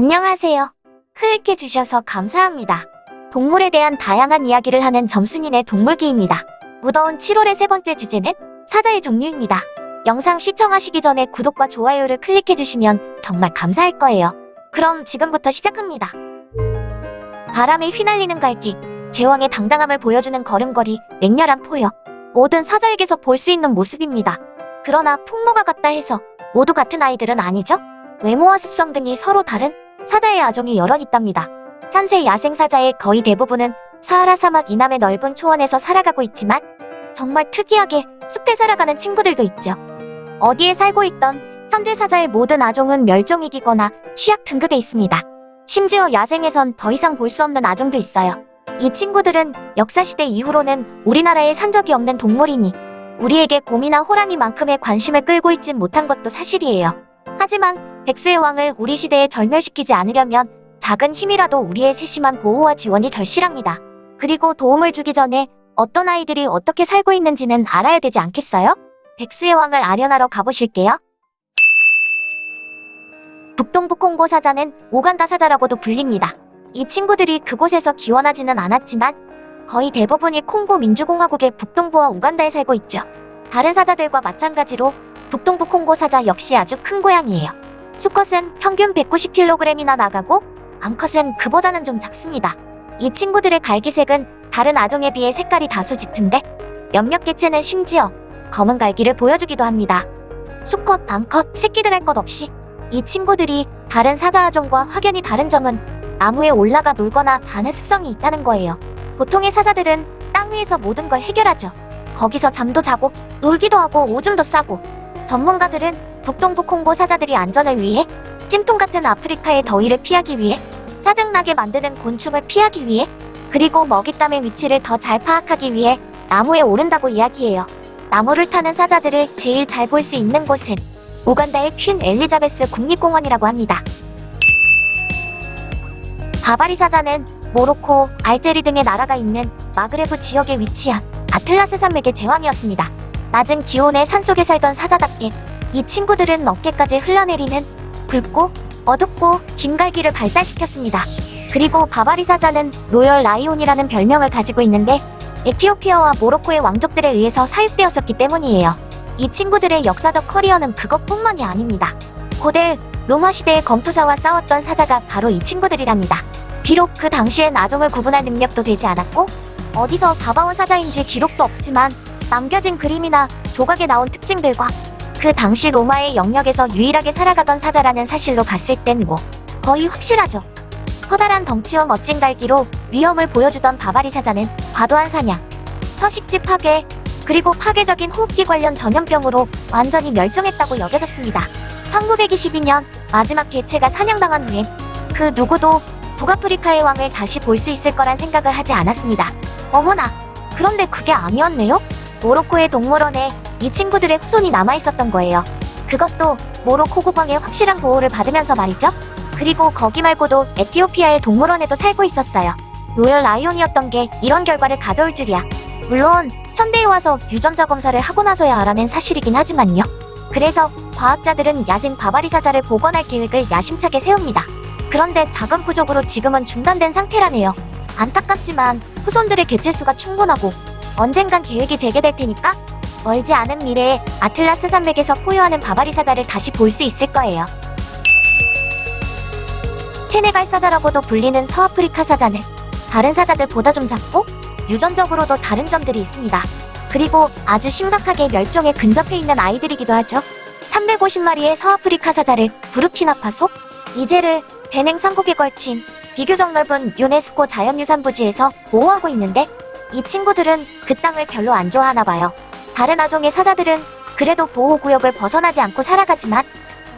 안녕하세요. 클릭해주셔서 감사합니다. 동물에 대한 다양한 이야기를 하는 점순이네 동물기입니다. 무더운 7월의 세 번째 주제는 사자의 종류입니다. 영상 시청하시기 전에 구독과 좋아요를 클릭해주시면 정말 감사할 거예요. 그럼 지금부터 시작합니다. 바람에 휘날리는 갈기, 제왕의 당당함을 보여주는 걸음걸이, 맹렬한 포역. 모든 사자에게서 볼 수 있는 모습입니다. 그러나 풍모가 같다 해서 모두 같은 아이들은 아니죠? 외모와 습성 등이 서로 다른 사자의 아종이 여럿 있답니다. 현재 야생 사자의 거의 대부분은 사하라 사막 이남의 넓은 초원에서 살아가고 있지만 정말 특이하게 숲에 살아가는 친구들도 있죠. 어디에 살고 있던 현재 사자의 모든 아종은 멸종위기거나 취약 등급에 있습니다. 심지어 야생에선 더 이상 볼 수 없는 아종도 있어요. 이 친구들은 역사시대 이후로는 우리나라에 산 적이 없는 동물이니 우리에게 곰이나 호랑이만큼의 관심을 끌고 있진 못한 것도 사실이에요. 하지만 백수의 왕을 우리 시대에 절멸시키지 않으려면 작은 힘이라도 우리의 세심한 보호와 지원이 절실합니다. 그리고 도움을 주기 전에 어떤 아이들이 어떻게 살고 있는지는 알아야 되지 않겠어요? 백수의 왕을 아련하러 가보실게요. 북동부 콩고 사자는 오간다 사자라고도 불립니다. 이 친구들이 그곳에서 기원하지는 않았지만 거의 대부분이 콩고 민주공화국의 북동부와 우간다에 살고 있죠. 다른 사자들과 마찬가지로 북동부 콩고 사자 역시 아주 큰 고양이에요. 수컷은 평균 190kg이나 나가고 암컷은 그보다는 좀 작습니다. 이 친구들의 갈기색은 다른 아종에 비해 색깔이 다소 짙은데 몇몇 개체는 심지어 검은 갈기를 보여주기도 합니다. 수컷, 암컷, 새끼들 할 것 없이 이 친구들이 다른 사자 아종과 확연히 다른 점은 나무에 올라가 놀거나 자는 습성이 있다는 거예요. 보통의 사자들은 땅 위에서 모든 걸 해결하죠. 거기서 잠도 자고 놀기도 하고 오줌도 싸고 전문가들은 북동부 콩고 사자들이 안전을 위해 찜통 같은 아프리카의 더위를 피하기 위해 짜증나게 만드는 곤충을 피하기 위해 그리고 먹잇감의 위치를 더 잘 파악하기 위해 나무에 오른다고 이야기해요. 나무를 타는 사자들을 제일 잘 볼 수 있는 곳은 우간다의 퀸 엘리자베스 국립공원이라고 합니다. 바바리 사자는 모로코, 알제리 등의 나라가 있는 마그레브 지역에 위치한 아틀라스 산맥의 제왕이었습니다. 낮은 기온에 산속에 살던 사자답게 이 친구들은 어깨까지 흘러내리는 붉고 어둡고 긴 갈기를 발달시켰습니다. 그리고 바바리 사자는 로열 라이온이라는 별명을 가지고 있는데 에티오피아와 모로코의 왕족들에 의해서 사육되었었기 때문이에요. 이 친구들의 역사적 커리어는 그것뿐만이 아닙니다. 고대 로마 시대의 검투사와 싸웠던 사자가 바로 이 친구들이랍니다. 비록 그 당시엔 아종을 구분할 능력도 되지 않았고 어디서 잡아온 사자인지 기록도 없지만 남겨진 그림이나 조각에 나온 특징들과 그 당시 로마의 영역에서 유일하게 살아가던 사자라는 사실로 봤을 땐 뭐 거의 확실하죠. 커다란 덩치와 멋진 갈기로 위험을 보여주던 바바리 사자는 과도한 사냥, 서식지 파괴, 그리고 파괴적인 호흡기 관련 전염병으로 완전히 멸종했다고 여겨졌습니다. 1922년 마지막 개체가 사냥당한 후엔 그 누구도 북아프리카의 왕을 다시 볼 수 있을 거란 생각을 하지 않았습니다. 어머나, 그런데 그게 아니었네요? 모로코의 동물원에 이 친구들의 후손이 남아 있었던 거예요. 그것도 모로코 국왕의 확실한 보호를 받으면서 말이죠. 그리고 거기 말고도 에티오피아의 동물원에도 살고 있었어요. 로열 라이온이었던 게 이런 결과를 가져올 줄이야. 물론 현대에 와서 유전자 검사를 하고 나서야 알아낸 사실이긴 하지만요. 그래서 과학자들은 야생 바바리 사자를 복원할 계획을 야심차게 세웁니다. 그런데 자금 부족으로 지금은 중단된 상태라네요. 안타깝지만 후손들의 개체수가 충분하고 언젠간 계획이 재개될 테니까 멀지 않은 미래에 아틀라스 산맥에서 포효하는 바바리 사자를 다시 볼 수 있을 거예요. 세네갈 사자라고도 불리는 서아프리카 사자는 다른 사자들보다 좀 작고 유전적으로도 다른 점들이 있습니다. 그리고 아주 심각하게 멸종에 근접해 있는 아이들이기도 하죠. 350마리의 서아프리카 사자를 부르키나파소, 니제르, 베냉 3국에 걸친 비교적 넓은 유네스코 자연유산부지에서 보호하고 있는데 이 친구들은 그 땅을 별로 안 좋아하나 봐요. 다른 아종의 사자들은 그래도 보호구역을 벗어나지 않고 살아가지만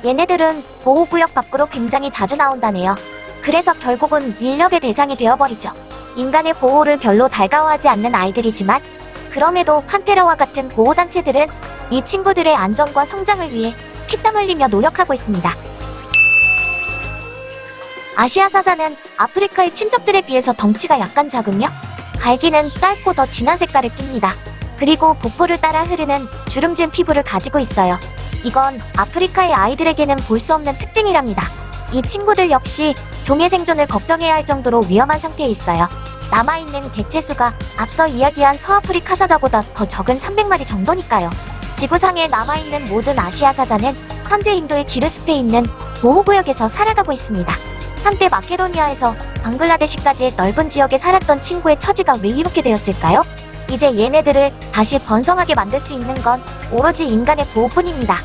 얘네들은 보호구역 밖으로 굉장히 자주 나온다네요. 그래서 결국은 밀렵의 대상이 되어버리죠. 인간의 보호를 별로 달가워하지 않는 아이들이지만 그럼에도 판테라와 같은 보호단체들은 이 친구들의 안전과 성장을 위해 피땀 흘리며 노력하고 있습니다. 아시아 사자는 아프리카의 친척들에 비해서 덩치가 약간 작으며 갈기는 짧고 더 진한 색깔을 띱니다. 그리고 복부를 따라 흐르는 주름진 피부를 가지고 있어요. 이건 아프리카의 아이들에게는 볼 수 없는 특징이랍니다. 이 친구들 역시 종의 생존을 걱정해야 할 정도로 위험한 상태에 있어요. 남아있는 개체수가 앞서 이야기한 서아프리카 사자보다 더 적은 300마리 정도니까요. 지구상에 남아있는 모든 아시아 사자는 현재 인도의 기르숲에 있는 보호구역에서 살아가고 있습니다. 한때 마케도니아에서 방글라데시까지의 넓은 지역에 살았던 친구의 처지가 왜 이렇게 되었을까요? 이제 얘네들을 다시 번성하게 만들 수 있는 건 오로지 인간의 보호뿐입니다.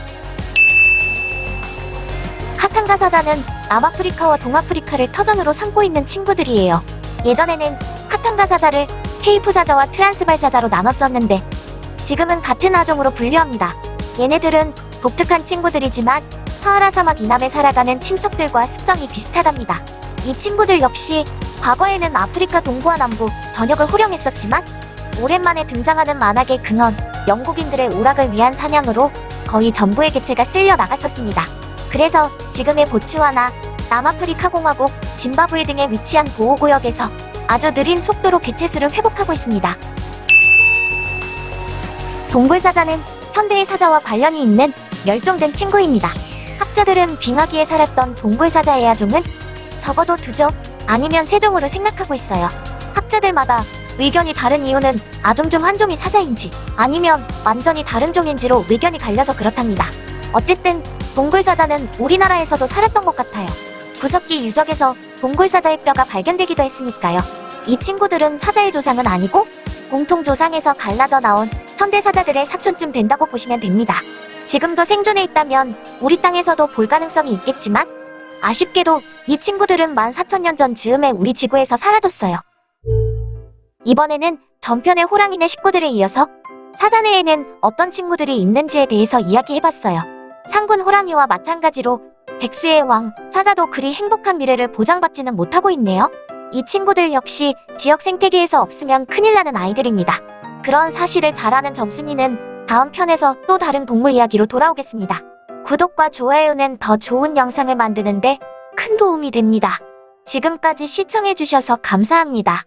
카탄가 사자는 남아프리카와 동아프리카를 터전으로 삼고 있는 친구들이에요. 예전에는 카탄가 사자를 케이프 사자와 트란스발 사자로 나눴었는데 지금은 같은 아종으로 분류합니다. 얘네들은 독특한 친구들이지만 사하라 사막 이남에 살아가는 친척들과 습성이 비슷하답니다. 이 친구들 역시 과거에는 아프리카 동부와 남부 전역을 호령했었지만 오랜만에 등장하는 만악의 근원 영국인들의 오락을 위한 사냥으로 거의 전부의 개체가 쓸려 나갔었습니다. 그래서 지금의 보츠와나 남아프리카 공화국, 짐바브웨 등에 위치한 보호구역에서 아주 느린 속도로 개체수를 회복하고 있습니다. 동굴사자는 현대의 사자와 관련이 있는 멸종된 친구입니다. 학자들은 빙하기에 살았던 동굴사자의 아종은 적어도 두 종, 아니면 세 종으로 생각하고 있어요. 학자들마다 의견이 다른 이유는 아종 중 한 종이 사자인지 아니면 완전히 다른 종인지로 의견이 갈려서 그렇답니다. 어쨌든 동굴사자는 우리나라에서도 살았던 것 같아요. 구석기 유적에서 동굴사자의 뼈가 발견되기도 했으니까요. 이 친구들은 사자의 조상은 아니고 공통 조상에서 갈라져 나온 현대 사자들의 사촌쯤 된다고 보시면 됩니다. 지금도 생존해 있다면 우리 땅에서도 볼 가능성이 있겠지만 아쉽게도 이 친구들은 14,000년 전 즈음에 우리 지구에서 사라졌어요. 이번에는 전편의 호랑이네 식구들에 이어서 사자내에는 어떤 친구들이 있는지에 대해서 이야기해봤어요. 상군 호랑이와 마찬가지로 백수의 왕, 사자도 그리 행복한 미래를 보장받지는 못하고 있네요. 이 친구들 역시 지역 생태계에서 없으면 큰일 나는 아이들입니다. 그런 사실을 잘 아는 점순이는 다음 편에서 또 다른 동물 이야기로 돌아오겠습니다. 구독과 좋아요는 더 좋은 영상을 만드는데 큰 도움이 됩니다. 지금까지 시청해주셔서 감사합니다.